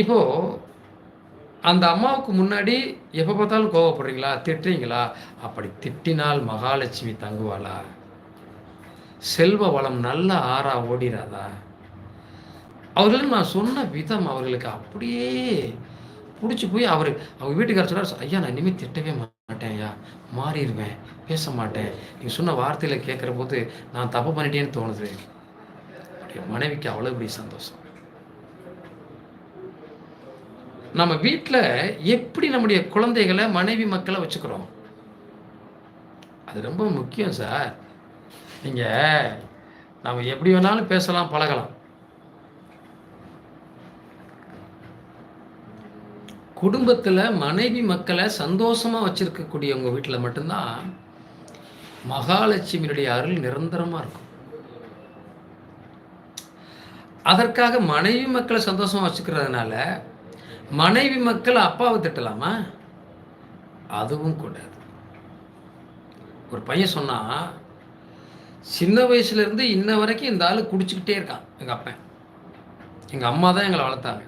இப்போது அந்த அம்மாவுக்கு முன்னாடி எப்போ பார்த்தாலும் கோவப்படுறீங்களா? திட்டுறீங்களா? அப்படி திட்டினால் மகாலட்சுமி தங்குவாளா? செல்வ வளம் நல்ல ஆறா ஓடிடாதா அவர்கள் நான் சொன்ன விதம் அவர்களுக்கு அப்படியே பிடிச்சி போய் அவர் அவங்க வீட்டுக்கார சொன்னார் ஐயா நான் இனிமேல் திட்டவே மாட்டேன் ஐயா. மாறிடுவேன் பேச மாட்டேன். நீங்கள் சொன்ன வார்த்தையில் கேட்குற போது நான் தப்பு பண்ணிட்டேன்னு தோணுது. மனைவிக்கு அவ்வளோ இப்படி சந்தோஷம். நம்ம வீட்டில் எப்படி நம்முடைய குழந்தைகளை மனைவி மக்களை வச்சுக்கிறோம்? அது ரொம்ப முக்கியம் சார். நீங்கள் நம்ம எப்படி வேணாலும் பேசலாம் பழகலாம். குடும்பத்தில் மனைவி மக்களை சந்தோஷமாக வச்சுருக்கக்கூடிய உங்கள் வீட்டில் மட்டும்தான் மகாலட்சுமியினுடைய அருள் நிரந்தரமாக இருக்கும். அதற்காக மனைவி மக்களை சந்தோஷமாக வச்சுக்கிறதுனால மனைவி மக்கள் அப்பாவை திட்டலாமா? அதுவும் கூடாது. ஒரு பையன் சொன்னால் சின்ன வயசுலேருந்து இன்ன வரைக்கும் இந்த ஆள் குடிச்சிக்கிட்டே இருக்கான் எங்கள் அப்பன். எங்கள் அம்மா தான் எங்களை வளர்த்தாங்க.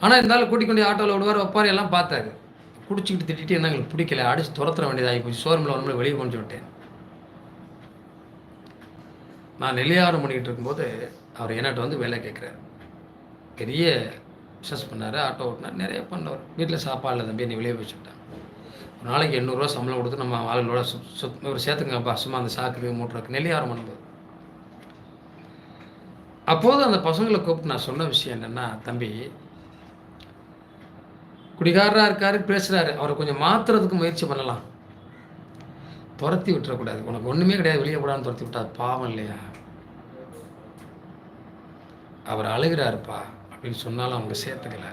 ஆனால் இந்த ஆள் கூட்டிக் கொண்டு ஆட்டோவில் விடுவார் வைப்பார் எல்லாம் பார்த்தாரு. குடிச்சிக்கிட்டு திட்டிட்டு என்ன எங்களுக்கு பிடிக்கல அடிச்சு துரத்துற வேண்டியதாகி போச்சு சோரமில் ஒன்று வெளியே கொண்டு விட்டேன் நான் நெல்லியாரம் பண்ணிக்கிட்டு இருக்கும்போது அவர் என்னட்ட வந்து வேலை கேட்குறாரு பெரிய பிஸ்னஸ் பண்ணார் ஆட்டோ ஓட்டினார் நிறைய பண்ணவர். வீட்டில் சாப்பாடில் தம்பி நீ வெளியே வச்சுட்டாங்க ஒரு நாளைக்கு எண்ணூறுரூவா சம்பளம் கொடுத்து நம்ம ஆளுகளோட சுத் சுத் ஒரு சேர்த்துங்கப்பா சும்மா அந்த சாக்கு மூட்டுறக்கு நெல்லியாரம் பண்ணும்போது. அப்போது அந்த பசங்களை கூப்பிட்டு நான் சொன்ன விஷயம் என்னென்னா தம்பி குடிகாரராக இருக்காரு பேசுகிறாரு அவரை கொஞ்சம் மாற்றுறதுக்கு முயற்சி பண்ணலாம். துரத்தி விட்டுறக்கூடாது. உனக்கு ஒன்றுமே கிடையாது வெளியே கூடாதுன்னு துரத்தி விட்டா பாவம் இல்லையா? அவர் அழுகிறாருப்பா. அப்படின்னு சொன்னாலும் அவங்க சேர்த்துக்கல.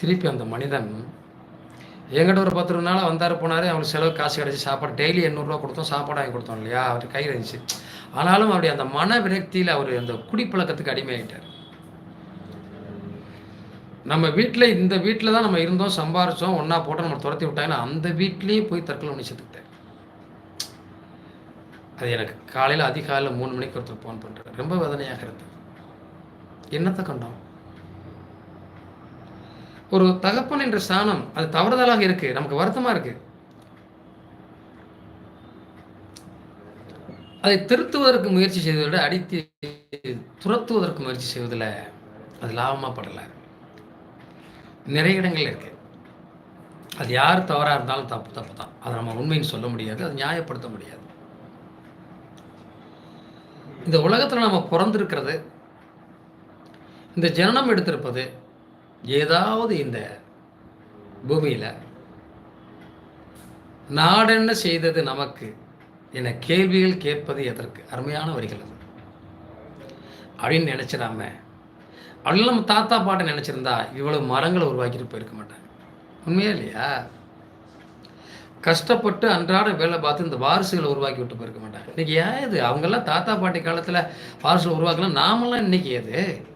திருப்பி அந்த மனிதன் எங்கிட்ட ஒரு பத்து ரூபா நாள் வந்தார் போனார். அவனுக்கு செலவு காசு கிடச்சி சாப்பாடு டெய்லி எண்ணூறுரூவா கொடுத்தோம் சாப்பாடு வாங்கி கொடுத்தோம் இல்லையா? அவர் கை இருந்துச்சு. ஆனாலும் அப்படி அந்த மன விரக்தியில் அவர் அந்த குடிப்பழக்கத்துக்கு அடிமையாயிட்டார். நம்ம வீட்டில் இந்த வீட்டில் தான் நம்ம இருந்தோம் சம்பாரிச்சோம் ஒன்றா போட்டு நம்ம துரத்தி விட்டாங்கன்னா அந்த வீட்லேயே போய் தற்கொலை பண்ணி அது எனக்கு காலையில் அதிகாலையில் மூணு மணிக்கு ஒருத்தர் ஃபோன் பண்ணுறாரு ரொம்ப வேதனையாக இருந்தது. என்னத்தை கண்டோம் ஒரு தகப்பன் என்ற ஸ்தானம் அது தவறுதலாக இருக்கு நமக்கு வருத்தமா இருக்கு. அதை திருத்துவதற்கு முயற்சி செய்வதை விட அடித்து துரத்துவதற்கு முயற்சி செய்வதில் அது லாபமாக படலை. நிறைய இடங்கள் இருக்கு. அது யார் தவறாக இருந்தாலும் தப்பு தப்பு தான். அதை நம்ம உண்மைன்னு சொல்ல முடியாது அதை நியாயப்படுத்த முடியாது. இந்த உலகத்தில் நம்ம பிறந்திருக்கிறது இந்த ஜனனம் எடுத்திருப்பது ஏதாவது இந்த பூமியில் நாடென்ன செய்தது நமக்கு என கேள்விகள் கேட்பது எதற்கு? அருமையான வரிகள் அது. அப்படின்னு நினச்சிடாம அப்படிலாம் நம்ம தாத்தா பாட்டை நினச்சிருந்தா இவ்வளவு மரங்களை உருவாக்கிட்டு போயிருக்க மாட்டாங்க. உண்மையா இல்லையா? கஷ்டப்பட்டு அன்றாட வேலை பார்த்து இந்த வாரிசுகளை உருவாக்கி விட்டு போயிருக்க மாட்டாங்க. இன்றைக்கி ஏன் இது? அவங்கெல்லாம் தாத்தா பாட்டி காலத்தில் வாரிசுகளை உருவாக்கலாம் நாமெல்லாம் இன்னைக்கு எது?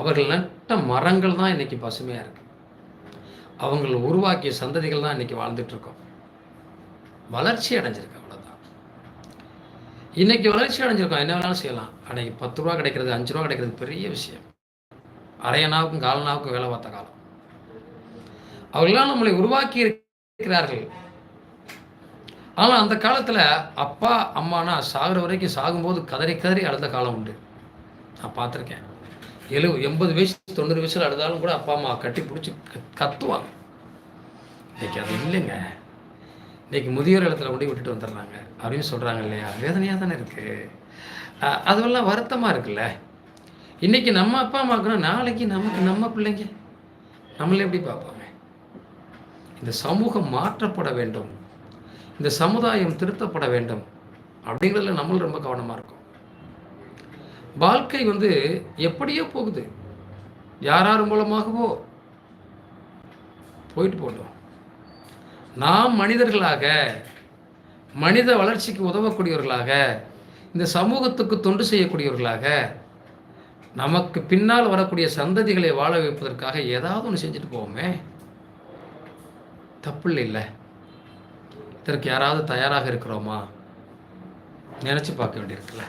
அவர்கள் நட்ட மரங்கள் தான் இன்னைக்கு பசுமையாக இருக்குது அவங்கள உருவாக்கிய சந்ததிகள் தான் இன்னைக்கு வாழ்ந்துட்டுருக்கோம் வளர்ச்சி அடைஞ்சிருக்கு அவ்வளோதான் இன்னைக்கு வளர்ச்சி அடைஞ்சிருக்கோம். என்ன வேணாலும் செய்யலாம். அன்னைக்கு பத்து ரூபா கிடைக்கிறது அஞ்சு ரூபா கிடைக்கிறது பெரிய விஷயம். அரையனாவுக்கும் காலனாவுக்கும் வேலை பார்த்த காலம். அவர்களாம் நம்மளை உருவாக்கி இருக்கிறார்கள். ஆனால் அந்த காலத்தில் அப்பா அம்மானா சாகுற வரைக்கும் சாகும்போது கதறி கதறி அழுத காலம் உண்டு. நான் பார்த்துருக்கேன். எழு எண்பது வயசு தொண்ணூறு வயசில் அடுத்தாலும் கூட அப்பா அம்மா கட்டி பிடிச்சி கத்துவாங்க. இன்னைக்கு அது இல்லைங்க. இன்னைக்கு முதியோர் இடத்துல கொண்டு விட்டுட்டு வந்துடுறாங்க. அப்படின்னு சொல்கிறாங்க இல்லையா? வேதனையாக தானே இருக்குது அதுவெல்லாம் வருத்தமாக இருக்குல்ல? இன்னைக்கு நம்ம அப்பா அம்மாக்குன்னா நாளைக்கு நமக்கு நம்ம பிள்ளைங்க. நம்மளை எப்படி பார்ப்பாங்க? இந்த சமூகம் மாற்றப்பட வேண்டும். இந்த சமுதாயம் திருத்தப்பட வேண்டும். அப்படிங்கிறதுல நம்மளும் ரொம்ப கவனமாக இருக்கும் வாழ்க்கை வந்து எப்படியோ போகுது. யாரார் மூலமாகவோ போயிட்டு போட்டோம் நாம் மனிதர்களாக மனித வளர்ச்சிக்கு உதவக்கூடியவர்களாக இந்த சமூகத்துக்கு தொண்டு செய்யக்கூடியவர்களாக நமக்கு பின்னால் வரக்கூடிய சந்ததிகளை வாழ வைப்பதற்காக ஏதாவது ஒன்று செஞ்சுட்டு போவோமே. தப்பு இல்லை. இதற்கு யாராவது தயாராக இருக்கிறோமா? நினச்சி பார்க்க வேண்டியிருக்குல்ல.